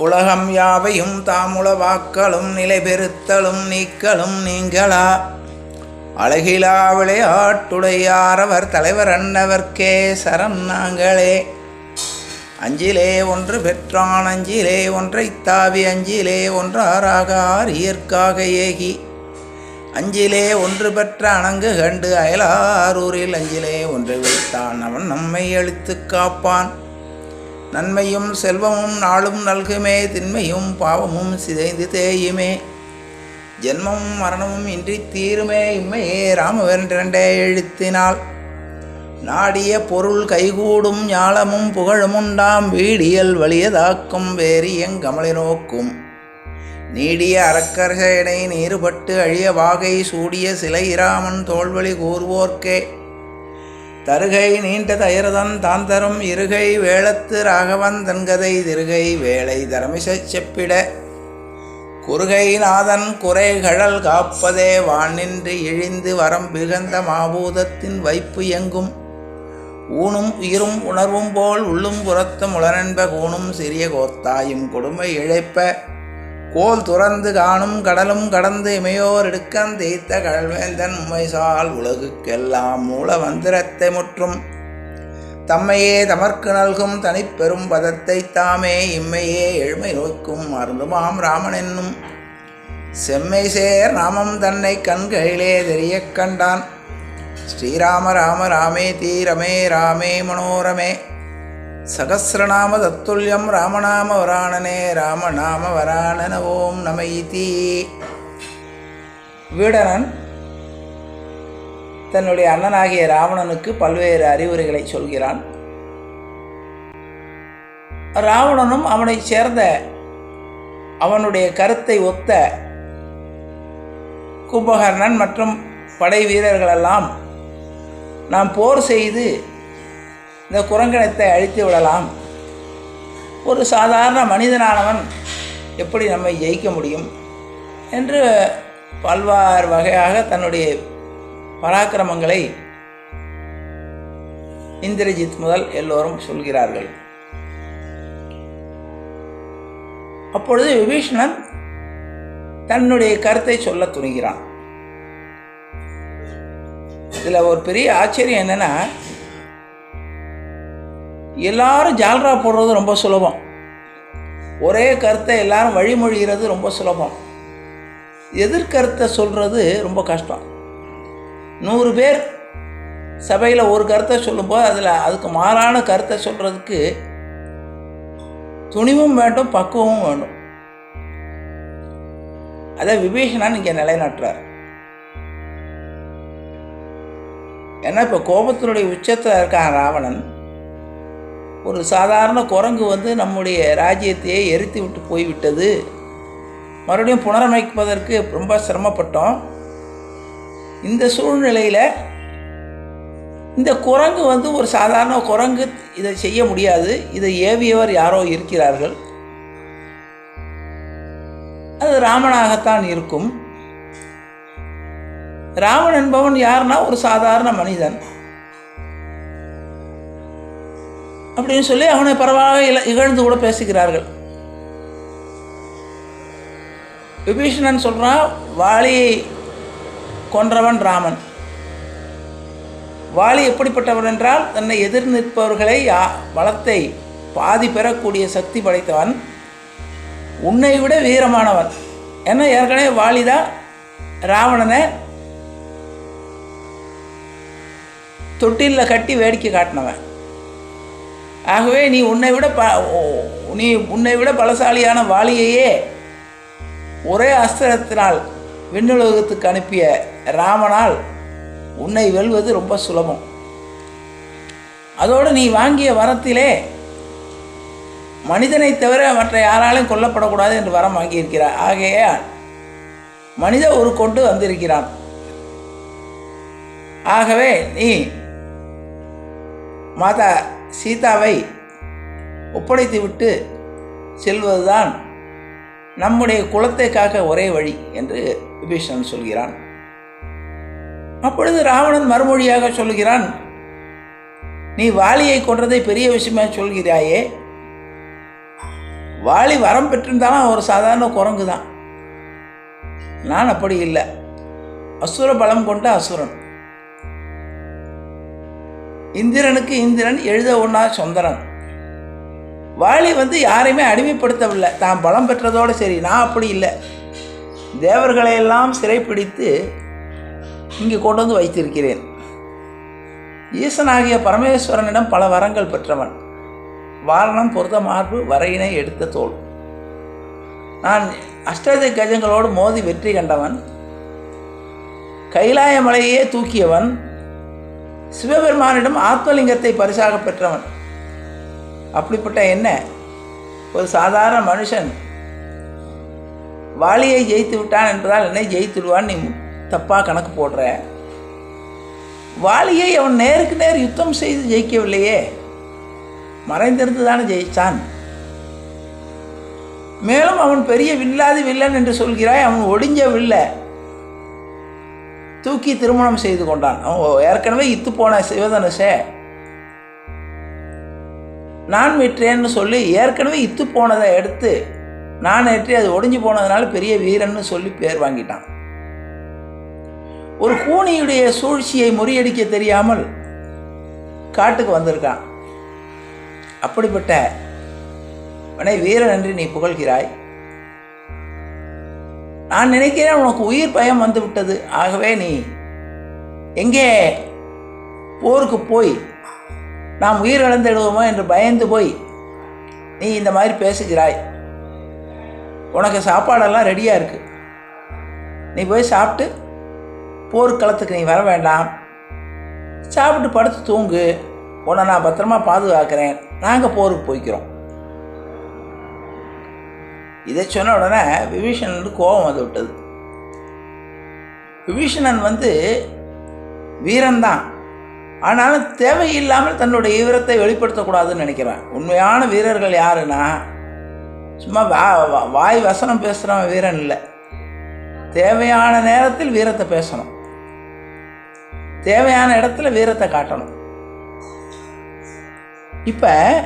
உலகம் யாவையும் தாமுளவாக்களும் நிலைபெறுத்தலும் நீக்கலும் நீங்களா? அழகிலா விளையாட்டுடையாரவர் தலைவர் அன்னவர்க்கே சரண் நாங்களே. அஞ்சிலே ஒன்று பெற்றான் அஞ்சிலே ஒன்றை தாவி அஞ்சிலே ஒன்றாராக ஆரியற்காக ஏகி. அஞ்சிலே ஒன்று பெற்ற அணங்கு கண்டு அயலாரூரில் அஞ்சிலே ஒன்று வைத்தான் அவன் நம்மை அழித்து காப்பான். நன்மையும் செல்வமும் நாளும் நல்குமே திண்மையும் பாவமும் சிதைந்து தேயுமே. ஜென்மமும் மரணமும் இன்றி தீருமே இம்மையே ராமவென்றே எழுத்தினால். நாடிய பொருள் கைகூடும் ஞாலமும் புகழுமுண்டாம் வீடியல் வலியதாக்கும் வேறு எங்கமலை நோக்கும். நீடிய அரக்கர்சேனை நீருபட்டு அழிய வாகை சூடிய சிலை இராமன் தோல்வழி கூறுவோர்க்கே. தருகை நீண்ட தயரதன் தான் தரும் இருகை வேளத்து ராகவன் தன்கதை திருகை வேளை தரமிசச் செப்பிட. குறுகை நாதன் குறைகழல் காப்பதே வானின்று இழிந்து வரம் பிகந்த மாபூதத்தின் வைப்பு எங்கும். ஊனும் உயிரும் உணர்வும் போல் உள்ளும் புறத்தும் உளனென்ப கூணும் சிறிய கோத்தாயும் கொடுமை இழைப்ப. கோல் துறந்து காணும் கடலும் கடந்து இமையோர் இடுக்கன் தேய்த்த கடல்வேந்தன் உமைசால் உலகுக்கெல்லாம் மூல மந்திரத்தை முற்றும். தம்மையே தமர்க்கு நல்கும் தனிப்பெரும் பதத்தை தாமே இம்மையே எழுமை நோக்கும் அருந்துமாம் ராமன் என்னும். செம்மை சேர் நாமம் தன்னை கண்களிலே தெரியக் கண்டான். ஸ்ரீராம ராம ராமே தீரமே ராமே மனோரமே. சகசிரநாம தத்துல்யம் ராமநாம வராணனே ராமநாம வராணன ஓம் நம இதி வீடனன் தன்னுடைய அண்ணனாகிய ராவணனுக்கு பல்வேறு அறிவுரைகளை சொல்கிறான். ராவணனும் அவனைச் சேர்ந்த அவனுடைய கருத்தை ஒத்த கும்பகர்ணன் மற்றும் படை வீரர்களெல்லாம் நாம் போர் செய்து இந்த குரங்கணத்தை அழித்து விடலாம். ஒரு சாதாரண மனிதனானவன் எப்படி நம்மை ஜெயிக்க முடியும்? என்று பல்வாறு வகையாக தன்னுடைய பராக்கிரமங்களை இந்திரஜித் முதல் எல்லோரும் சொல்கிறார்கள். அப்பொழுது விபீஷணன் தன்னுடைய கருத்தை சொல்ல துணிகிறான். இதில் ஒரு பெரிய ஆச்சரியம் என்னென்னா எல்லாரும் ஜால்ரா போடுறது ரொம்ப சுலபம். ஒரே கருத்தை எல்லாரும் வழிமொழிகிறது ரொம்ப சுலபம். எதிர்கருத்தை சொல்கிறது ரொம்ப கஷ்டம். நூறு பேர் சபையில் ஒரு கருத்தை சொல்லும்போது அதில் அதுக்கு மாறான கருத்தை சொல்கிறதுக்கு துணிவும் வேண்டும் பக்குவமும் வேண்டும். அதை விபீஷணன் இங்கே நிலைநாட்டுறார். ஏன்னா இப்போ கோபத்தினுடைய உச்சத்தில் இருக்கான் ராவணன். ஒரு சாதாரண குரங்கு வந்து நம்முடைய ராஜ்யத்தையே எரித்து விட்டு போய்விட்டது. மறுபடியும் புனரமைப்பதற்கு ரொம்ப சிரமப்பட்டோம். இந்த சூழ்நிலையில் இந்த குரங்கு வந்து ஒரு சாதாரண குரங்கு இதை செய்ய முடியாது. இதை ஏவியவர் யாரோ இருக்கிறார்கள். அது ராமனாகத்தான் இருக்கும். ராமன் என்பவன் யாருன்னா ஒரு சாதாரண மனிதன். அப்படின்னு சொல்லி அவனை பரவாயில்ல இகழ்ந்து கூட பேசுகிறார்கள். விபீஷணன் சொல்கிறான் வாலியை கொன்றவன் ராமன். வாலி எப்படிப்பட்டவன் என்றால் தன்னை எதிர் நிற்பவர்களை பலத்தை பாதி பெறக்கூடிய சக்தி படைத்தவன். உன்னை விட வீரமானவன். ஏன்னா ஏற்கனவே வாலி தான் ராவணனை தொட்டிலில் கட்டி வேடிக்கை காட்டினவன். ஆகவே நீ உன்னை விட ப நீ உன்னை விட பலசாலியான வாலியையே ஒரே அஸ்திரத்தினால் விண்ணுலகத்துக்கு அனுப்பிய ராமனால் உன்னை வெல்வது ரொம்ப சுலபம். அதோடு நீ வாங்கிய வரத்திலே மனிதனை தவிர மற்ற யாராலும் கொல்லப்படக்கூடாது என்று வரம் வாங்கியிருக்கிறார். ஆகையால் மனித ஒரு கொண்டு வந்திருக்கிறான். ஆகவே நீ மாதா சீதாவை ஒப்படைத்து விட்டு செல்வதுதான் நம்முடைய குலத்தை காக்க ஒரே வழி என்று விபீஷணன் சொல்கிறான். அப்பொழுது ராவணன் மறுமொழியாக சொல்கிறான் நீ வாலியை கொன்றதை பெரிய விஷயமா சொல்கிறாயே. வாலி வரம் பெற்றிருந்தாலும் ஒரு சாதாரண குரங்கு தான். நான் அப்படி இல்லை. அசுர பலம் கொண்ட அசுரன். இந்திரனுக்கு இந்திரன் எழுத ஒன்றா சுந்தரன். வாலி வந்து யாரையுமே அடிமைப்படுத்தவில்லை. தான் பலம் பெற்றதோடு சரி நான் அப்படி இல்லை. தேவர்களையெல்லாம் சிறைப்பிடித்து இங்கே கொண்டு வந்து வைத்திருக்கிறேன். ஈசனாகிய பரமேஸ்வரனிடம் பல வரங்கள் பெற்றவன். வாரணம் பொருத்த மார்பு வரையினை எடுத்த தோல். நான் அஷ்டதி கஜங்களோடு மோதி வெற்றி கண்டவன். கைலாய மலையே தூக்கியவன். சிவபெருமானிடம் ஆத்மலிங்கத்தை பரிசாக பெற்றவன். அப்படிப்பட்ட என்ன? ஒரு சாதாரண மனுஷன் வாலியை ஜெயித்து விட்டான் என்பதால் என்னை ஜெயித்துடுவான் நீ தப்பாக கணக்கு போடுற. வாலியை அவன் நேருக்கு நேர் யுத்தம் செய்து ஜெயிக்கவில்லையே. மறைந்திருந்து தானே ஜெயித்தான் மேலும் அவன் பெரிய வில்லாதி வில்லன் என்று சொல்கிறாய் அவன் ஒடிஞ்ச வில்லை. தூக்கி திருமணம் செய்து கொண்டான். ஏற்கனவே இத்து போன சிவதனுஷே நான் விற்றேன்னு சொல்லி ஏற்கனவே இத்து போனதை எடுத்து நான் ஏற்றி அது ஒடிஞ்சு போனதுனால பெரிய வீரன்னு சொல்லி பேர் வாங்கிட்டான். ஒரு கூனியுடைய சூழ்ச்சியை முறியடிக்க தெரியாமல் காட்டுக்கு வந்திருக்கான். அப்படிப்பட்ட உன்னை வீரன் என்று நீ புகழ்கிறாய். நான் நினைக்கிறேன் உனக்கு உயிர் பயம் வந்து விட்டது ஆகவே நீ எங்கே போருக்கு போய் நாம் உயிர் இழந்துடுவோமோ என்று பயந்து போய் நீ இந்த மாதிரி பேசுகிறாய். உனக்கு சாப்பாடெல்லாம் ரெடியாக இருக்குது நீ போய் சாப்பிட்டு போர்க்களத்துக்கு நீ வர வேண்டாம். சாப்பிட்டு படுத்து தூங்கு. உன்னை நான் பத்திரமா பாதுகாக்கிறேன். நாங்கள் போருக்கு போய்க்கிறோம். இதை சொன்ன உடனே விபீஷணனுக்கு கோபம் வந்து விட்டது. விபீஷணன் வந்து வீரன்தான். ஆனாலும் தேவையில்லாமல் தன்னுடைய வீரத்தை வெளிப்படுத்தக்கூடாதுன்னு நினைக்கிறேன். உண்மையான வீரர்கள் யாருன்னா சும்மா வா வா- வாய் வசனம் பேசுகிறவன் வீரன் இல்லை. தேவையான நேரத்தில் வீரத்தை பேசணும். தேவையான இடத்துல வீரத்தை காட்டணும். இப்போ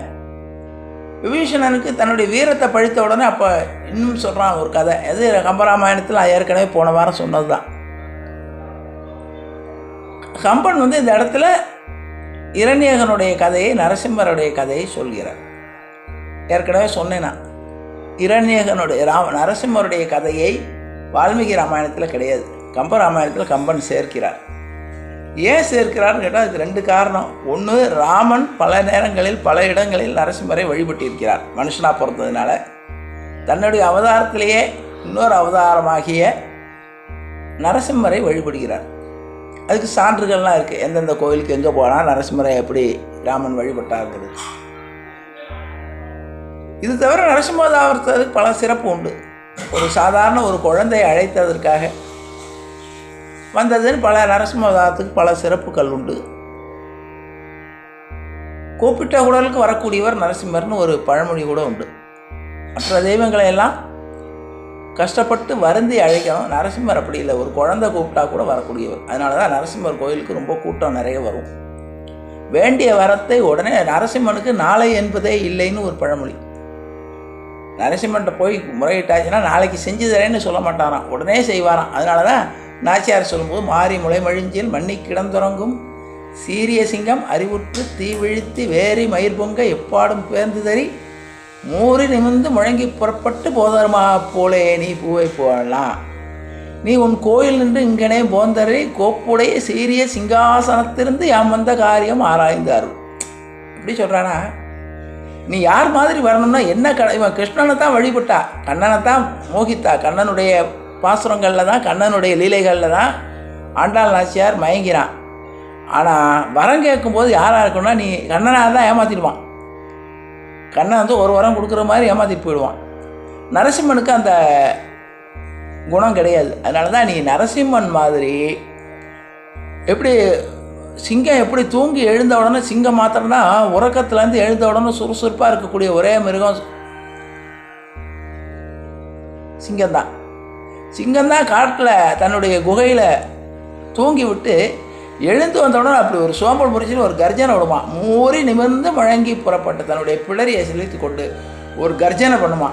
விபீஷணனுக்கு தன்னுடைய வீரத்தை பழித்த உடனே அப்போ இன்னும் சொல்கிறான் ஒரு கதை. எது கம்பராமாயணத்தில் நான் ஏற்கனவே போன வாரம் சொன்னது தான் கம்பன் வந்து இந்த இடத்துல இரண்யகனுடைய கதையை நரசிம்மருடைய கதையை சொல்கிறார். ஏற்கனவே சொன்னேன் நான் இரண்யகனுடைய ராம நரசிம்மருடைய கதையை வால்மீகி ராமாயணத்தில் கிடையாது. கம்ப ராமாயணத்தில் கம்பன் சேர்க்கிறார். ஏன் சேர்க்கிறார்னு கேட்டால் அதுக்கு ரெண்டு காரணம். ஒன்று ராமன் பல நேரங்களில் பல இடங்களில் நரசிம்மரை வழிபட்டிருக்கிறார். மனுஷனாக பிறந்ததுனால. தன்னுடைய அவதாரத்திலேயே இன்னொரு அவதாரமாகிய நரசிம்மரை வழிபடுகிறார். அதுக்கு சான்றுகள்லாம் இருக்குது எந்தெந்த கோயிலுக்கு எங்கே போனால் நரசிம்மரை எப்படி ராமன் வழிபட்டாருங்கிறது. இது தவிர நரசிம்மதாவரத்துக்கு பல சிறப்பு உண்டு. ஒரு சாதாரண ஒரு குழந்தையை அழைத்ததற்காக வந்ததுன்னு பல நரசிம்மதாரத்துக்கு பல சிறப்புகள் உண்டு. கூப்பிட்ட குடலுக்கு வரக்கூடியவர் நரசிம்மர்னு ஒரு பழமொழி கூட உண்டு. மற்ற தெய்வங்களை எல்லாம் கஷ்டப்பட்டு வருந்தி அழைக்கணும். நரசிம்மர் அப்படி இல்லை. ஒரு குழந்தை கூப்பிட்டா கூட வரக்கூடியவர். அதனால தான் நரசிம்மர் கோயிலுக்கு ரொம்ப கூட்டம் நிறைய வரும். வேண்டிய வரத்தை உடனே நரசிம்மனுக்கு நாளை என்பதே இல்லைன்னு ஒரு பழமொழி. நரசிம்மன்ட்ட போய் முறையிட்டாச்சுன்னா நாளைக்கு செஞ்சு தரேன்னு சொல்ல மாட்டாராம். உடனே செய்வாராம். அதனால தான் நாச்சியார் சொல்லும்போது மாறி முளைமழிஞ்சில் மண்ணி கிடந்துறங்கும். சீரிய சிங்கம் அறிவுற்று தீவிழித்து வேரி மயிர் பொங்க எப்பாடும் பேர்ந்து தறி மூறி நிமிர்ந்து முழங்கி புறப்பட்டு போதருமா போலே நீ பூவை போடலாம் நீ உன் கோயில் நின்று இங்கனே போந்தரை. கோப்புடைய சீரிய சிங்காசனத்திலிருந்து யாம் வந்த காரியம் ஆராய்ந்தார் எப்படி சொல்கிறானா நீ யார் மாதிரி வரணும்னா என்ன க இவன் கிருஷ்ணனை தான் வழிபட்டா கண்ணனை தான் மோகித்தா கண்ணனுடைய பாசுரங்களில் தான் கண்ணனுடைய லீலைகளில் தான் ஆண்டாள் நாச்சியார் மயங்கிறான். ஆனால் வரம் கேட்கும்போது யாராக இருக்கணும்னா நீ கண்ணனாக தான் ஏமாற்றிடுவான் கண்ணன் வந்து ஒரு வரம் கொடுக்குற மாதிரி ஏமாற்றிட்டு போயிடுவான். நரசிம்மனுக்கு அந்த குணம் கிடையாது. அதனால தான் நீ நரசிம்மன் மாதிரி எப்படி சிங்கம் எப்படி தூங்கி எழுந்த உடனே சிங்கம் மாத்திரம்தான் உறக்கத்துலேருந்து எழுந்த உடனே சுறுசுறுப்பாக இருக்கக்கூடிய ஒரே மிருகம் சிங்கம்தான். சிங்கம்தான் காட்டில் தன்னுடைய குகையில் தூங்கி விட்டு எழுந்து வந்தவுடன் அப்படி ஒரு சோம்பல் முறிச்சுன்னு ஒரு கர்ஜனை விடுவான் மூறி நிமிர்ந்து முழங்கி புறப்பட்டு தன்னுடைய பிளரியை செலுத்தி கொண்டு ஒரு கர்ஜனை பண்ணுமா?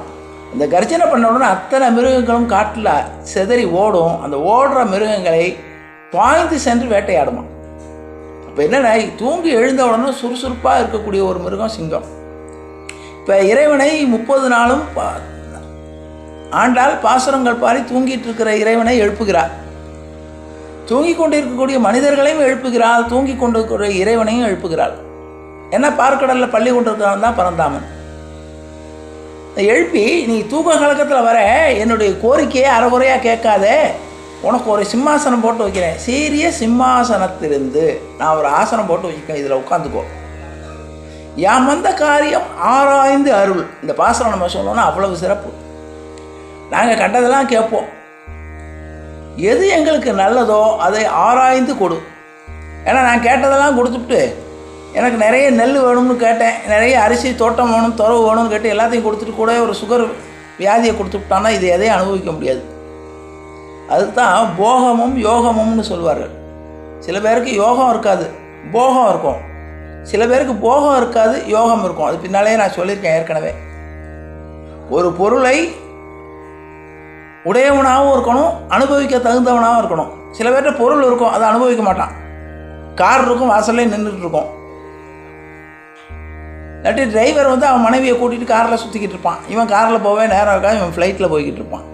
இந்த கர்ஜனை பண்ண உடனே அத்தனை மிருகங்களும் காட்டில் சிதறி ஓடும். அந்த ஓடுற மிருகங்களை பாய்ந்து சென்று வேட்டையாடுமா? அப்போ என்னென்ன தூங்கி எழுந்த உடனே சுறுசுறுப்பாக இருக்கக்கூடிய ஒரு மிருகம் சிங்கம். இப்போ இறைவனை முப்பது நாளும் ஆண்டால் பாசுரங்கள் பாடி தூங்கிட்டு இருக்கிற இறைவனை எழுப்புகிறார் தூங்கி கொண்டிருக்கக்கூடிய மனிதர்களையும் எழுப்புகிறாள். தூங்கி கொண்டிருக்கிற இறைவனையும் எழுப்புகிறாள். என்ன பார்க்கடலில் பள்ளி கொண்டிருக்கிறான் தான் பரந்தாமன். எழுப்பி நீ தூக்க கலக்கத்தில் வர என்னுடைய கோரிக்கையை அறகுறையாக கேட்காதே. உனக்கு ஒரு சிம்மாசனம் போட்டு வைக்கிறேன். சீரிய சிம்மாசனத்திலிருந்து நான் ஒரு ஆசனம் போட்டு வச்சுக்கேன் இதில் உட்காந்துக்கோ. யாம் வந்த காரியம் ஆராய்ந்து அருள். இந்த பாசனம் நம்ம சொல்லணும்னா அவ்வளவு சிறப்பு. நாங்கள் கண்டதெல்லாம் கேட்போம். எது எங்களுக்கு நல்லதோ அதை ஆராய்ந்து கொடு. ஏன்னா நான் கேட்டதெல்லாம் கொடுத்துட்டு எனக்கு நிறைய நெல் வேணும்னு கேட்டேன். நிறைய அரிசி தோட்டம் வேணும் துறவு வேணும்னு கேட்டு எல்லாத்தையும் கொடுத்துட்டு கூட ஒரு சுகர் வியாதியை கொடுத்துட்டான்னா இது எதையும் அனுபவிக்க முடியாது. அதுதான் போகமும் யோகமும்னு சொல்வார்கள். சில பேருக்கு யோகம் இருக்காது போகம் இருக்கும். சில பேருக்கு போகம் இருக்காது யோகம் இருக்கும். அது பின்னாலே நான் சொல்லியிருக்கேன் ஏற்கனவே. ஒரு பொருளை உடையவனாகவும் இருக்கணும் அனுபவிக்க தகுந்தவனாகவும் இருக்கணும். சில பேர்கிட்ட பொருள் இருக்கும் அதை அனுபவிக்க மாட்டான். கார் இருக்கும் வாசல்லே நின்றுட்டு இருக்கும் இல்லாட்டி டிரைவர் வந்து அவன் மனைவியை கூட்டிகிட்டு காரில் சுற்றிக்கிட்டு இருப்பான். இவன் காரில் போவே நேரம் இருக்கா இவன் ஃப்ளைட்டில் போய்கிட்டு இருப்பான்.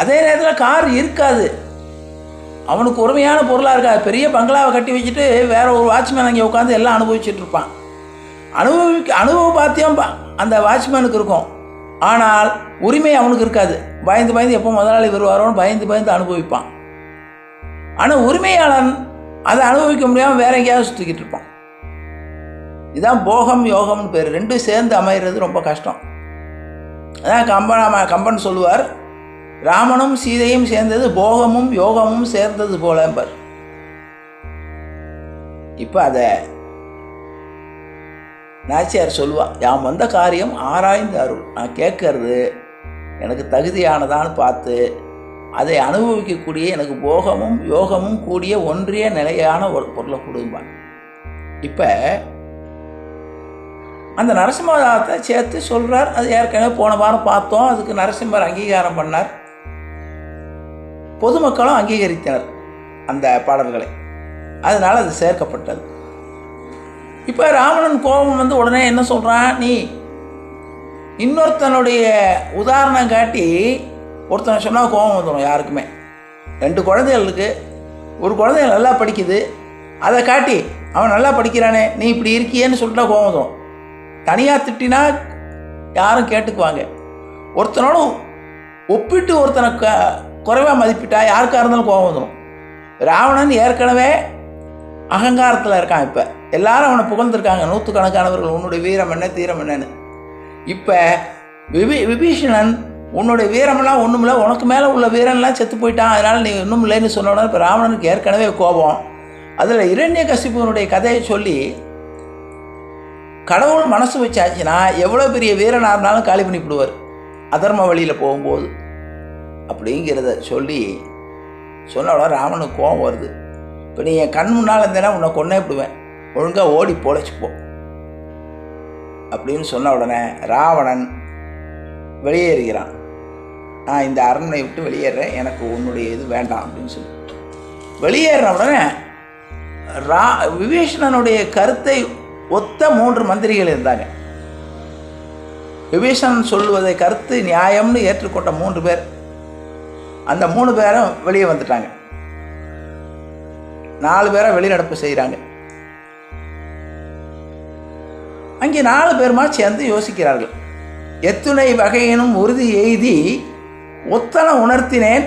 அதே நேரத்தில் கார் இருக்காது. அவனுக்கு உரிமையான பொருளாக இருக்காது. பெரிய பங்களாவை கட்டி வச்சுட்டு வேற ஒரு வாட்ச்மேன் அங்கே உட்காந்து எல்லாம் அனுபவிச்சுட்டு இருப்பான். அனுபவிக்க அனுபவ பாத்தியம் அந்த வாட்ச்மேனுக்கு இருக்கும். ஆனால் உரிமை அவனுக்கு இருக்காது. பயந்து பயந்து எப்போ முதலாளி வருவாரோன்னு பயந்து பயந்து அனுபவிப்பான். ஆனால் உரிமையாளன் அதை அனுபவிக்க முடியாமல் வேற எங்கேயாவது சுற்றிக்கிட்டு இருப்பான். இதான் போகம் யோகம்னு பேர். ரெண்டும் சேர்ந்து அமைகிறது ரொம்ப கஷ்டம். அதான் கம்பன் கம்பன் சொல்லுவார் ராமனும் சீதையும் சேர்ந்தது போகமும் யோகமும் சேர்ந்தது போல என்பர் இப்போ அதை நாச்சியார் சொல்லுவாள் யாம் வந்த காரியம் ஆராய்ந்து அருள். நான் கேட்கறது எனக்கு தகுதியானதான்னு பார்த்து அதை அனுபவிக்கக்கூடிய எனக்கு போகமும் யோகமும் கூடிய ஒன்றிய நிலையான ஒரு பொருளை கொடுப்பான் இப்போ அந்த நரசிம்மதாத்தை சேர்த்து சொல்கிறார் அது ஏற்கனவே போன வாரம் பார்த்தோம். அதுக்கு நரசிம்மர் அங்கீகாரம் பண்ணார். பொதுமக்களும் அங்கீகரித்தனர் அந்த பாடல்களை. அதனால் அது சேர்க்கப்பட்டது. இப்போ ராவணன் கோபம் வந்து உடனே என்ன சொல்கிறான் நீ இன்னொருத்தனுடைய உதாரணம் காட்டி ஒருத்தனை சொன்னால் கோபம் வந்துடும் யாருக்குமே. ரெண்டு குழந்தைகள் இருக்குது ஒரு குழந்தைய நல்லா படிக்குது. அதை காட்டி அவன் நல்லா படிக்கிறானே நீ இப்படி இருக்கியேன்னு சொல்லிட்டா கோபம் வந்துடும் தனியாக திட்டினா யாரும் கேட்டுக்குவாங்க. ஒருத்தனோட ஒப்பிட்டு ஒருத்தனை க குறைவாக மதிப்பிட்டா யாருக்காக இருந்தாலும் கோபம் வந்துடும் ராவணன் ஏற்கனவே அகங்காரத்தில் இருக்கான் இப்போ. எல்லாரும் அவனை புகழ்ந்துருக்காங்க. நூற்றுக்கணக்கானவர்கள் உன்னுடைய வீரம் என்ன தீரம் என்னன்னு? இப்போ விபி விபீஷணன் உன்னுடைய வீரமெல்லாம் ஒன்றுமில்ல உனக்கு மேலே உள்ள வீரன்லாம் செத்து போயிட்டான். அதனால் நீ இன்னும் இல்லைன்னு சொன்ன இப்போ ராவணனுக்கு ஏற்கனவே கோபம். அதில் இரண்ய கசிப்புனுடைய கதையை சொல்லி கடவுள் மனசு வச்சாச்சுன்னா எவ்வளோ பெரிய வீரனாக இருந்தாலும் காலி பண்ணிவிடுவார். அதர்ம வழியில் போகும்போது. அப்படிங்கிறத சொல்லி சொன்னோட உடனே ராவனுக்கு கோபம் வருது. இப்போ நீ என் கண் முன்னால் இருந்தேன்னா உன்னை கொன்னே விடுவேன். ஒழுங்காக ஓடி பொழைச்சிப்போ அப்படின்னு சொன்ன உடனே ராவணன் வெளியேறுகிறான். நான் இந்த அரண்மனை விட்டு வெளியேறேன் எனக்கு உன்னுடைய இது வேண்டாம் அப்படின்னு சொல்லி. வெளியேறின உடனே ரா விபீஷணனுடைய கருத்தை ஒத்த மூன்று மந்திரிகள் இருந்தாங்க. விபீஷணன் சொல்லுவதை கருத்து நியாயம்னு ஏற்றுக்கொண்ட மூன்று பேர். அந்த மூணு பேரும் வெளியே வந்துட்டாங்க. நாலு பேரை வெளிநடப்பு செய்கிறாங்க அங்கே நாலு பேருமா சேர்ந்து யோசிக்கிறார்கள். எத்துணை வகையினும் உறுதி எய்தி ஒத்தன உணர்த்தினேன்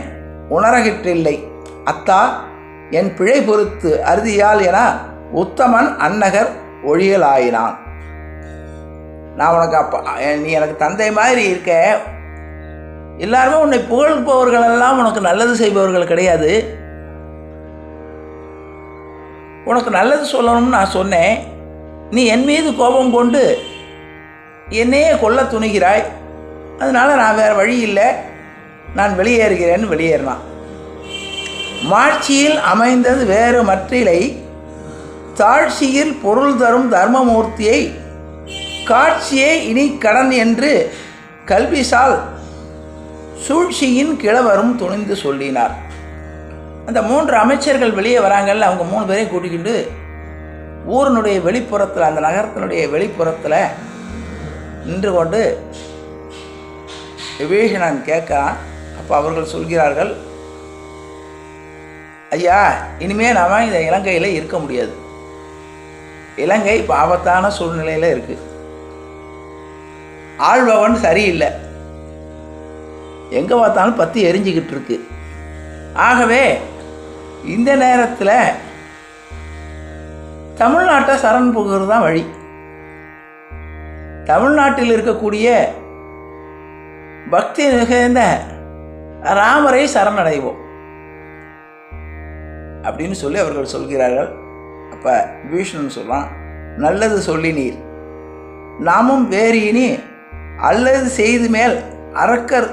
உணரகிற்றில்லை. அத்தா என் பிழை பொறுத்து அறுதியால் என உத்தமன் அன்னகர் ஒழியலாயினான். நான் உனக்கு அப்பா நீ எனக்கு தந்தை மாதிரி இருக்க. எல்லாருமே உன்னை புகழ்பவர்கள் எல்லாம் உனக்கு நல்லது செய்பவர்கள் கிடையாது. உனக்கு நல்லது சொல்லணும்னு நான் சொன்னேன். நீ என் மீது கோபம் கொண்டு என்னையே கொல்ல துணிகிறாய். அதனால் நான் வேறு வழி இல்லை. நான் வெளியேறுகிறேன்னு வெளியேறினான். மாட்சியில் அமைந்தது வேறு மற்றிலை. தாழ்ச்சியில் பொருள் தரும் தர்மமூர்த்தியை. காட்சியே இனி கடன் என்று கல்விசால் சூழ்ச்சியின் கிழவரும் துணிந்து சொல்லினார். அந்த மூன்று அமைச்சர்கள் வெளியே வராங்கல்ல அவங்க மூணு பேரையும் கூட்டிக்கிட்டு ஊரினுடைய வெளிப்புறத்தில் அந்த நகரத்தினுடைய வெளிப்புறத்தில் நின்று கொண்டு விபீஷணன் கேட்குறான். அப்போ அவர்கள் சொல்கிறார்கள் ஐயா இனிமே நாம இந்த இலங்கையில் இருக்க முடியாது. இலங்கை இப்போ ஆபத்தான சூழ்நிலையில் இருக்குது ஆள்பவன் சரியில்லை. எங்கே பார்த்தாலும் பற்றி எரிஞ்சிக்கிட்டு இருக்கு. ஆகவே இந்த நேரத்தில் தமிழ்நாட்டை சரண் புகுறது தான் வழி. தமிழ்நாட்டில் இருக்கக்கூடிய பக்தி மிகுந்த ராமரை சரணடைவோம். அப்படின்னு சொல்லி அவர்கள் சொல்கிறார்கள். அப்போ விஷ்ணுன்னு சொல்கிறான் நல்லது சொல்லி நீர். நாமும் வேறு இனி அல்லது செய்து மேல் அரக்கர்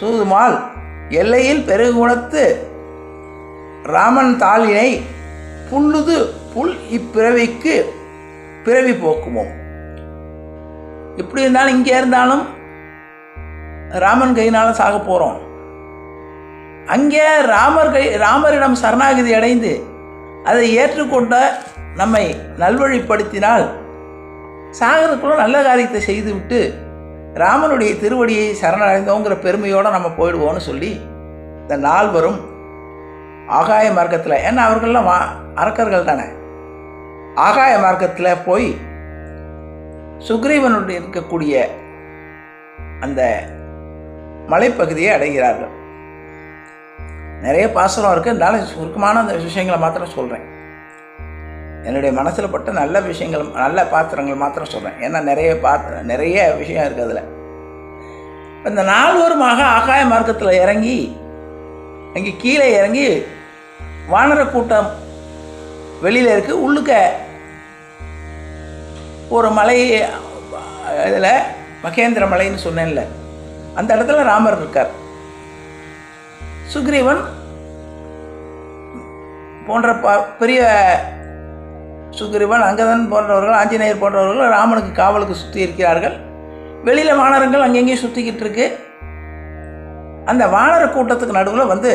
சூதுமால் எல்லையில் பெருகுணத்து ராமன் தாளினை புல்லுது புல் இப்பிறவிக்கு பிறவி போக்குமோ? எப்படி இருந்தாலும் இங்கே இருந்தாலும் ராமன் கையினால் சாக போகிறோம் அங்கே ராமர் கை ராமரிடம் சரணாகதி அடைந்து அதை ஏற்றுக்கொண்ட நம்மை நல்வழிப்படுத்தினால் சாகரத்துக்குள்ள நல்ல காரியத்தை செய்துவிட்டு ராமனுடைய திருவடியை சரணடைந்தோங்கிற பெருமையோடு நம்ம போயிடுவோம்னு சொல்லி இந்த நால்வரும் ஆகாய மார்க்கத்தில் ஏன்னா அவர்கள்லாம் வா அரக்கர்கள் தானே. ஆகாய மார்க்கத்தில் போய் சுக்ரீவனுடைய இருக்கக்கூடிய அந்த மலைப்பகுதியை அடைகிறார்கள். நிறைய பாசனம் இருக்குது இருந்தாலும் சுருக்கமான அந்த விஷயங்களை மாத்திரம் சொல்கிறேன் என்னுடைய மனசில் பட்ட நல்ல விஷயங்கள் நல்ல பாத்திரங்கள் மாத்திரம் சொல்கிறேன் ஏன்னா நிறைய பாத்திரம் நிறைய விஷயம் இருக்குது அதில். இந்த நால்வருமாக ஆகாய மார்க்கத்தில் இறங்கி அங்கே கீழே இறங்கி வானர கூட்டம் வெளியில் இருக்குது உள்ளுக்க ஒரு மலை இதில் மகேந்திர மலைன்னு சொன்னேன்ல. அந்த இடத்துல ராமர் இருக்கார். சுக்ரீவன் போன்ற ப பெரிய சுக்ரீவன் அங்கதன் போன்றவர்கள் ஆஞ்சநேயர் போன்றவர்கள் ராமனுக்கு காவலுக்கு சுற்றி இருக்கிறார்கள். வெளியில் வானரங்கள் அங்கெங்கேயும் சுற்றிக்கிட்டு இருக்கு. அந்த வானர கூட்டத்துக்கு நடுவில் வந்து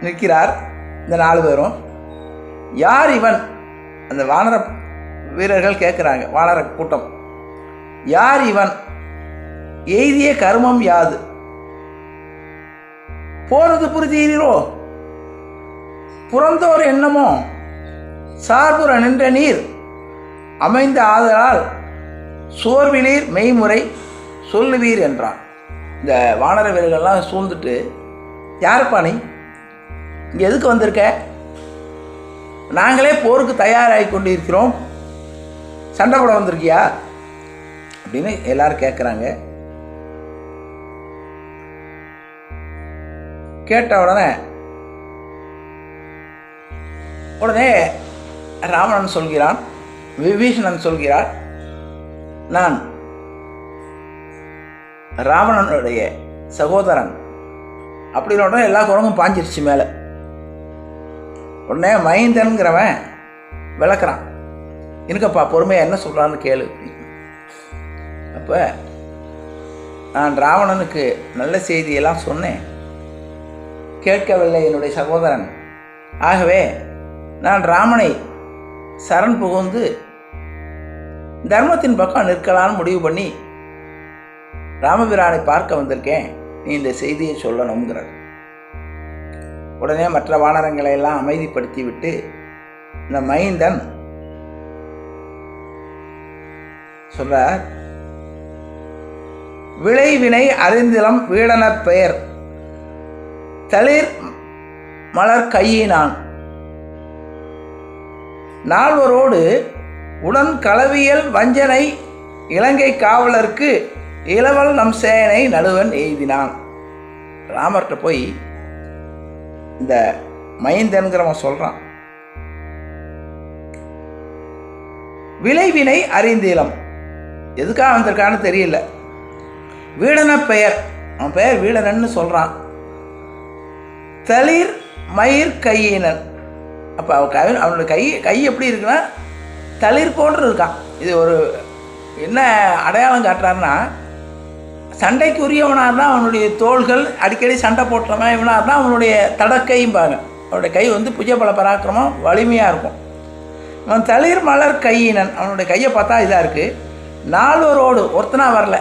நிற்கிறார் இந்த நாலு பேரும். யார் இவன்? அந்த வானர வீரர்கள் கேட்குறாங்க வானர கூட்டம். யார் இவன்? எய்திய கர்மம் யாது? போறது புரிதீரோ? புறந்தோர் எண்ணமோ சார்புற நின்ற நீர் அமைந்த ஆதலால் சோர்விலீர் மெய்முறை சொல்லுவீர் என்றான். இந்த வானர வீரர்கள்லாம் சூழ்ந்துட்டு யாருப்பா நீ? இங்கே எதுக்கு வந்திருக்க? நாங்களே போருக்கு தயாராகி கொண்டிருக்கிறோம். சண்டை போட வந்திருக்கியா? அப்படின்னு எல்லாரும் கேட்குறாங்க கேட்ட உடனே உடனே ராவணன் சொல்கிறான் விபீஷணன் சொல்கிறார் நான் ராவணனுடைய சகோதரன். அப்படின்னு உடனே எல்லா குரங்கும் பாஞ்சிருச்சு மேலே. உடனே மைந்தனுங்கிறவன் விளக்குறான். எனக்கப்பா பொறுமையாக என்ன சொல்கிறான்னு கேளு. அப்போ நான் ராவணனுக்கு நல்ல செய்தியெல்லாம் சொன்னேன். கேட்கவில்லை என்னுடைய சகோதரன். ஆகவே நான் ராமனை சரண் புகுந்து தர்மத்தின் பக்கம் நிற்கலான்னு முடிவு பண்ணி ராமபிரானை பார்க்க வந்திருக்கேன். நீ இந்த செய்தியை சொல்லணுங்கிறார் உடனே மற்ற வானரங்களை எல்லாம் அமைதிப்படுத்தி விட்டு இந்த மைந்தன் சொல்றார். விளைவினை அறிந்திலம் வீடனப் பெயர். தளிர் மலர் கையினான். நால்வரோடு உடன் களவியல் வஞ்சனை இலங்கை காவலருக்கு இளவல் நம் சேனை நடுவன் எய்தினான். ராமர்கிட்ட போய் இந்த மைந்தன்கிறவன் சொல்றான். விளைவினை அறிந்திலம். எதுக்காக வந்திருக்கான்னு தெரியல. வீடன பெயர். அவன் பெயர் வீடனன்னு சொல்கிறான் தளிர் மயிர் கையினன். அப்போ அவன் கவி அவனோட கை கை எப்படி இருக்குன்னா தளிர் போன்று இருக்கான். இது ஒரு என்ன அடையாளம் காட்டுறாருன்னா சண்டைக்கு உரியவனாக இருந்தால் அவனுடைய தோள்கள் அடிக்கடி சண்டை போட்டுறவன் இவனாக இருந்தால் அவனுடைய தடக்கையும்பாங்க அவனுடைய கை வந்து புஜபல பராக்கிரமம் வலிமையாக இருக்கும். அவன் தளிர் மலர் கையினன். அவனுடைய கையை பார்த்தா இதாக இருக்குது நால்வரோடு ஒருத்தனா வரல.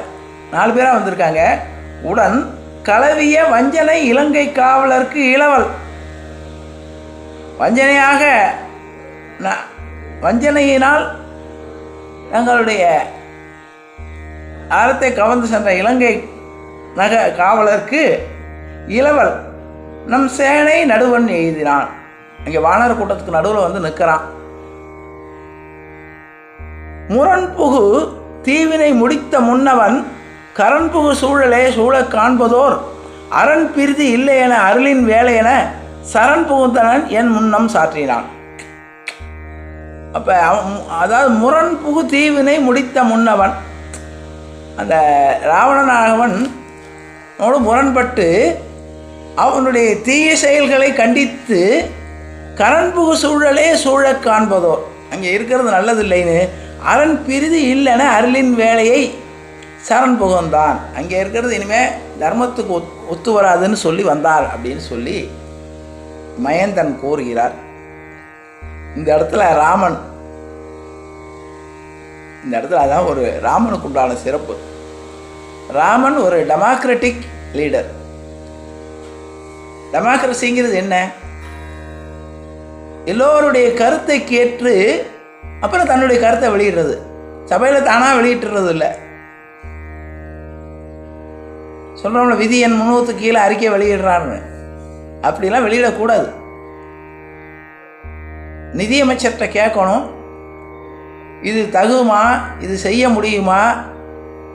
நாலு பேராக வந்திருக்காங்க. உடன் கலவிய வஞ்சனை இலங்கை காவலருக்கு இளவல். வஞ்சனையாக வஞ்சனையினால் தங்களுடைய அறத்தை கவர்ந்து சென்ற இலங்கை நக காவலருக்கு இளவல். நம் சேனை நடுவன் எழுதினான் இங்கே வானர கூட்டத்துக்கு நடுவில் வந்து நிற்கிறான் முரண்புகு தீவினை முடித்த முன்னவன் கரண்புகு சூழலே சூழக் காண்பதோர் அரண் பிரிதி இல்லை என அருளின் வேலை என சரண் புகுந்தனன் என் முன்னம் சாற்றினான். அப்போ அவன் முரண் அதாவது முரண்புகு தீவினை முடித்த முன்னவன் அந்த ராவணனாகவன் அவனோடு முரண்பட்டு அவனுடைய தீய செயல்களை கண்டித்து கரண்புகு சூழலே சூழக் காண்பதோர். அங்கே இருக்கிறது நல்லதில்லைன்னு அரண் பிரிதி இல்லைன அருளின் வேலையை சரண் புகழ்ந்தான் அங்கே இருக்கிறது இனிமேல் தர்மத்துக்கு ஒத் ஒத்து வராதுன்னு சொல்லி வந்தார் அப்படின்னு சொல்லி மயந்தன் கூறுகிறார். இந்த இடத்துல ராமன் இந்த இடத்துல அதான் ஒரு ராமனுக்கு உண்டான சிறப்பு. ராமன் ஒரு டெமோக்ராட்டிக் லீடர் டெமோக்ரஸிங்கிறது என்ன? எல்லோருடைய கருத்தை கேட்டு அப்புறம் தன்னுடைய கருத்தை வெளியிடுறது. சபையில் தானாக வெளியிட்டுறது இல்லை சொல்கிறோம்ல விதி என் முன்னூற்றுக்கு கீழே அறிக்கை வெளியிடுறான்னு அப்படிலாம் வெளியிடக்கூடாது. நிதியமைச்சர்கிட்ட கேட்கணும். இது தகுமா? இது செய்ய முடியுமா?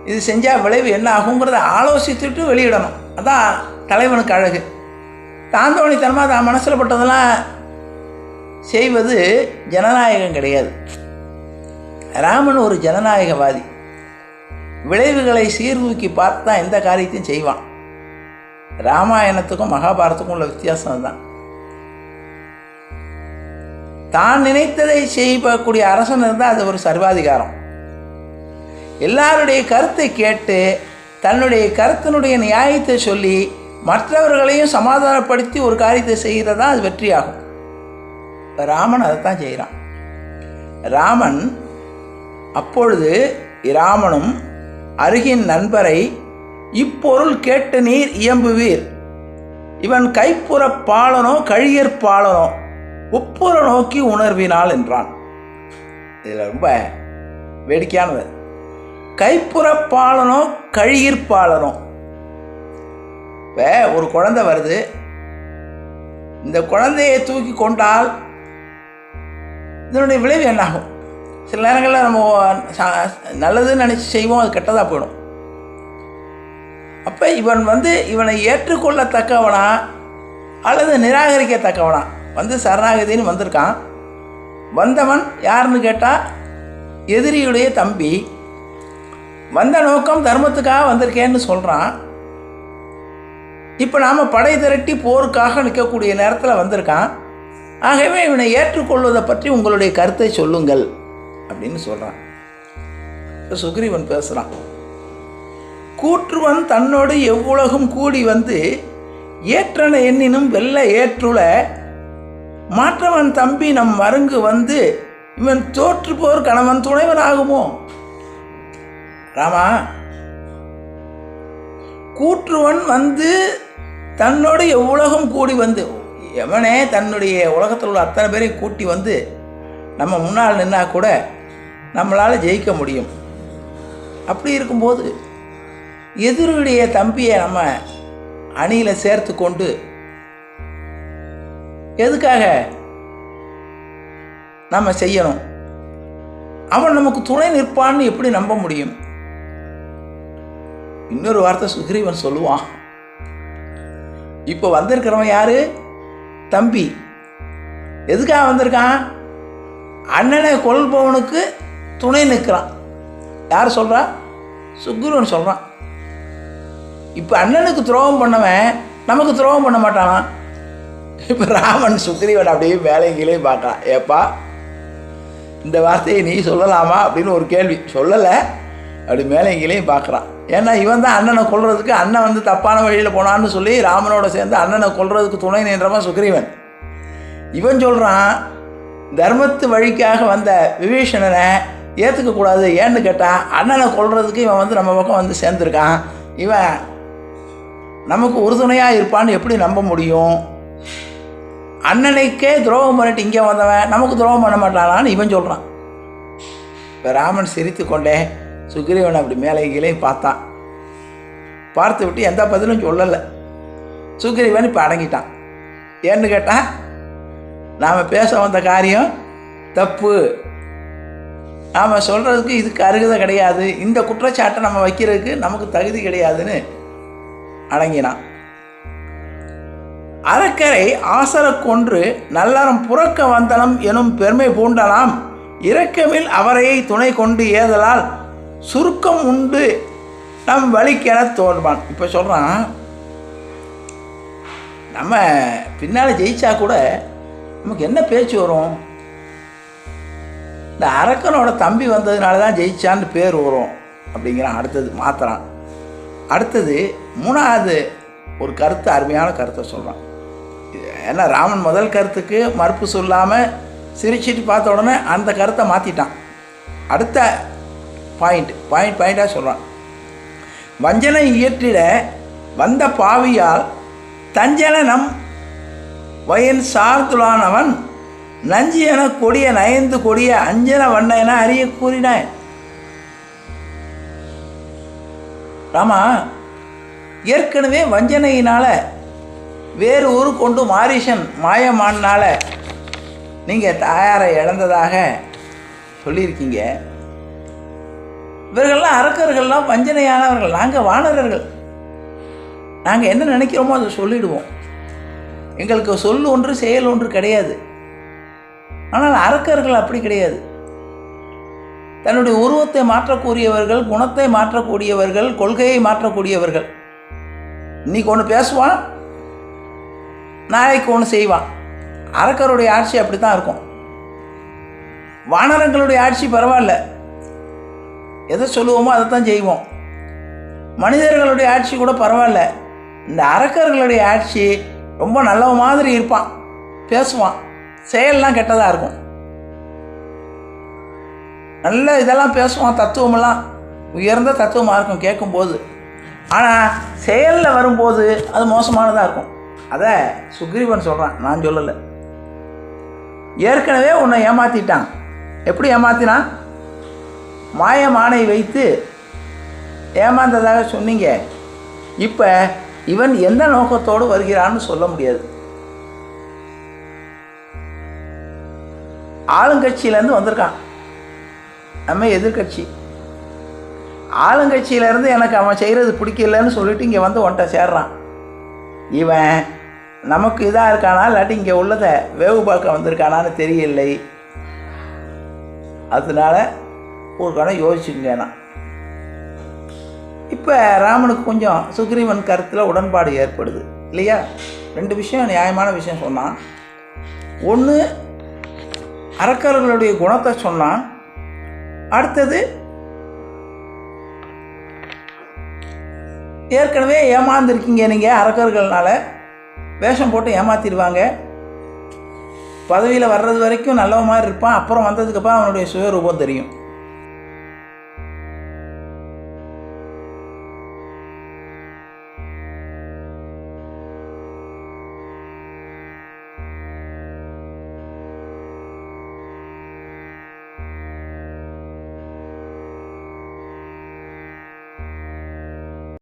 இது செஞ்சால் விளைவு என்ன ஆகுங்கிறத ஆலோசித்துட்டு வெளியிடணும். அதான் தலைவனுக்கு அழகு. தாந்தோணித்தனமாக தான் மனசில் பட்டதெல்லாம் செய்வது ஜனநாயகம் கிடையாது. ராமன் ஒரு ஜனநாயகவாதி. விளைவுகளை சீர்தூக்கி பார்த்து தான் எந்த காரியத்தையும் செய்வான். ராமாயணத்துக்கும் மகாபாரத்துக்கும் உள்ள வித்தியாசம் தான் தான் நினைத்ததை செய்யக்கூடிய அரசன் இருந்தால் அது ஒரு சர்வாதிகாரம். எல்லாருடைய கருத்தை கேட்டு தன்னுடைய கருத்தினுடைய நியாயத்தை சொல்லி மற்றவர்களையும் சமாதானப்படுத்தி ஒரு காரியத்தை செய்கிறது தான் அது வெற்றியாகும். ராமன் அதை தான் செய்கிறான் ராமன் அப்பொழுது இராமனும் அருகின் நண்பரை இப்பொருள் கேட்டு நீர் இயம்புவீர். இவன் கைப்புற பாலனோ கழியற் பாலனோ உப்புற நோக்கி உணர்வினாள் என்றான். இதில் ரொம்ப வேடிக்கையானது. கைப்புற பாலனோ கழியிற் பாலனோ. இப்போ ஒரு குழந்தை வருது. இந்த குழந்தையை தூக்கி கொண்டால் இதனுடைய விளைவு என்னாகும்? சில நேரங்களில் நம்ம நல்லதுன்னு நினச்சி செய்வோம் அது கெட்டதாக போயிடும். அப்போ இவன் வந்து இவனை ஏற்றுக்கொள்ளத்தக்கவனா? அல்லது நிராகரிக்கத்தக்கவனா? வந்து சரணாகதின்னு வந்திருக்கான். வந்தவன் யாருன்னு கேட்டால் எதிரியுடைய தம்பி. வந்த நோக்கம் தர்மத்துக்காக வந்திருக்கேன்னு சொல்கிறான் இப்போ நாம் படை திரட்டி போருக்காக நிற்கக்கூடிய நேரத்தில் வந்திருக்கான். ஆகவே இவனை ஏற்றுக்கொள்வதை பற்றி உங்களுடைய கருத்தை சொல்லுங்கள் அப்படின்னு சொல்கிறான் சுக்ரீவன் பேசுகிறான் கூற்றுவன் தன்னோடு எவ்வுலகும் கூடி வந்து ஏற்றன எண்ணினும் வெல்ல ஏற்றுல மாற்றவன் தம்பி நம் மருங்கு வந்து இவன் தோற்று போர் கணவன் துணைவன் ஆகுமோ? ராமா கூற்றுவன் வந்து தன்னோடு எவ்வுலகம் கூடி வந்து எவனே தன்னுடைய உலகத்தில் உள்ள அத்தனை பேரையும் கூட்டி வந்து நம்ம முன்னால் நின்னா கூட நம்மளால் ஜெயிக்க முடியும். அப்படி இருக்கும்போது எதிரியுடைய தம்பியை நம்ம அணியில் சேர்த்து கொண்டு எதுக்காக நம்ம செய்யணும்? அவன் நமக்கு துணை நிற்பான்னு எப்படி நம்ப முடியும்? இன்னொரு வார்த்தை சுக்ரீவன் சொல்லுவான். இப்போ வந்திருக்கிறவன் யாரு? தம்பி எதுக்காக வந்திருக்கான்? அண்ணனை கொள்பவனுக்கு துணை நிற்கிறான். யார் சொல்கிறா சுக்குருவன் சொல்கிறான் இப்போ அண்ணனுக்கு துரோகம் பண்ணவன் நமக்கு துரோகம் பண்ண மாட்டானா? இப்போ ராமன் சுக்ரீவன் அப்படியே மேலே கீழே பார்க்கலாம் ஏப்பா இந்த வார்த்தையை நீ சொல்லலாமா அப்படின்னு ஒரு கேள்வி. சொல்லலை. அப்படி மேலே கீழேயும் பார்க்குறான். ஏன்னா இவன் தான் அண்ணனை கொள்றதுக்கு அண்ணன் வந்து தப்பான வழியில் போனான்னு சொல்லி ராமனோட சேர்ந்து அண்ணனை கொள்றதுக்கு துணை நின்றவன் சுக்ரீவன். இவன் சொல்கிறான் தர்மத்து வழிக்காக வந்த விபீஷணனை ஏற்றுக்கக்கூடாது ஏன்னு கேட்டால் அண்ணனை கொள்றதுக்கு இவன் வந்து நம்ம பக்கம் வந்து சேர்ந்துருக்கான். இவன் நமக்கு உறுதுணையாக இருப்பான்னு எப்படி நம்ப முடியும்? அண்ணனுக்கே துரோகம் பண்ணிட்டு இங்கே வந்தவன் நமக்கு துரோகம் பண்ண மாட்டானான்னு இவன் சொல்கிறான் இப்போ ராமன் சிரித்து கொண்டே சுக்ரீவன் அப்படி மேலே கீழே பார்த்தான் பார்த்து. விட்டு எந்த பதிலும் சொல்லலை. சுக்ரீவன் இப்போ அடங்கிட்டான். ஏன்னு கேட்டால் நாம் பேச வந்த காரியம் தப்பு. நாம் சொல்கிறதுக்கு இதுக்கு அருகதை கிடையாது. இந்த குற்றச்சாட்டை நம்ம வைக்கிறதுக்கு நமக்கு தகுதி கிடையாதுன்னு அடங்கினான். அறக்கரை ஆசரக் கொன்று நல்லறம் புறக்க வந்தனம் எனும் பெருமை பூண்டலாம். இரக்கமில் அவரையை துணை கொண்டு ஏதலால் சுருக்கம் உண்டு. நம் வழிக்கென தோன்பான் இப்போ சொல்கிறான் நம்ம பின்னால் ஜெயிச்சா கூட நமக்கு என்ன பேச்சு வரும்? இந்த அரக்கனோட தம்பி வந்ததுனால தான் ஜெயிச்சான்னு பேர் வரும் அப்படிங்கிறான். அடுத்தது மாத்திரான் அடுத்தது மூணாவது ஒரு கருத்து அருமையான கருத்தை சொல்கிறான் ஏன்னா ராமன் முதல் கருத்துக்கு மறுப்பு சொல்லாமல் சிரிச்சிட்டு பார்த்த உடனே அந்த கருத்தை மாற்றிட்டான் அடுத்த பாயிண்ட் பாயிண்ட் பாயிண்டாக சொல்கிறான் வஞ்சனை இயற்றிட வந்த பாவியால் தஞ்சனம் வயன் சார்ந்துளானவன் நஞ்சு என கொடிய நயந்து கொடிய அஞ்சன வண்ண என அறிய கூறினேன் ராமா ஏற்கனவே வஞ்சனையினால் வேறு ஊரு கொண்டு மாரிஷன் மாயமானால் நீங்கள் தாயாரை இழந்ததாக சொல்லியிருக்கீங்க. இவர்கள்லாம் அரக்கர்கள்லாம் வஞ்சனையானவர்கள் நாங்கள் வானரர்கள். நாங்கள் என்ன நினைக்கிறோமோ அதை சொல்லிடுவோம். எங்களுக்கு சொல் ஒன்று செயல் ஒன்று கிடையாது. ஆனால் அரக்கர்கள் அப்படி கிடையாது. தன்னுடைய உருவத்தை மாற்றக்கூடியவர்கள் குணத்தை மாற்றக்கூடியவர்கள் கொள்கையை மாற்றக்கூடியவர்கள். இன்னைக்கு ஒன்று பேசுவான் நாளைக்கு ஒன்று செய்வான். அரக்கருடைய ஆட்சி அப்படி தான் இருக்கும். வானரங்களுடைய ஆட்சி பரவாயில்ல. எதை சொல்லுவோமோ அதை தான் செய்வோம். மனிதர்களுடைய ஆட்சி கூட பரவாயில்ல. இந்த அரக்கர்களுடைய ஆட்சி ரொம்ப நல்ல மாதிரி இருப்பான். பேசுவான். செயல்லாம் கெட்டதாக இருக்கும். நல்ல இதெல்லாம் பேசுவான் தத்துவமெல்லாம் உயர்ந்த தத்துவமாக இருக்கும் கேட்கும்போது. ஆனால் செயலில் வரும்போது அது மோசமானதாக இருக்கும். அதை சுக்ரீவன் சொல்கிறான் நான் சொல்லலை. ஏற்கனவே உன்னை ஏமாற்றிட்டான் எப்படி ஏமாத்தினான்? மாயமானை வைத்து ஏமாந்ததாக சொன்னீங்க. இப்போ இவன் எந்த நோக்கத்தோடு வருகிறான்னு சொல்ல முடியாது. ஆளுங்கட்சியிலேருந்து வந்திருக்கான். நம்ம எதிர்கட்சி. ஆளுங்கட்சியிலேருந்து எனக்கு அவன் செய்கிறது பிடிக்கலன்னு சொல்லிட்டு இங்கே வந்து ஒன்ட்ட சேர்றான். இவன் நமக்கு இதாக இருக்கானா? இல்லாட்டி இங்கே உள்ளதை வேவு பார்க்க வந்திருக்கானான்னு தெரியலை. அதனால ஒரு கணம் யோசிச்சுங்க நான் இப்போ ராமனுக்கு கொஞ்சம் சுக்ரீவன் கருத்தில் உடன்பாடு ஏற்படுது இல்லையா? ரெண்டு விஷயம் நியாயமான விஷயம் சொன்னான். ஒன்று அரக்கர்களுடைய குணத்தை சொன்னான். அடுத்தது ஏற்கனவே ஏமாந்துருக்கீங்க நீங்கள் அரக்கர்கள்னால வேஷம் போட்டு ஏமாத்திடுவாங்க. பதவியில் வர்றது வரைக்கும் நல்லவன் மாதிரி இருப்பான். அப்புறம் வந்ததுக்கப்புறம் அவனுடைய சுயரூபம் தெரியும்.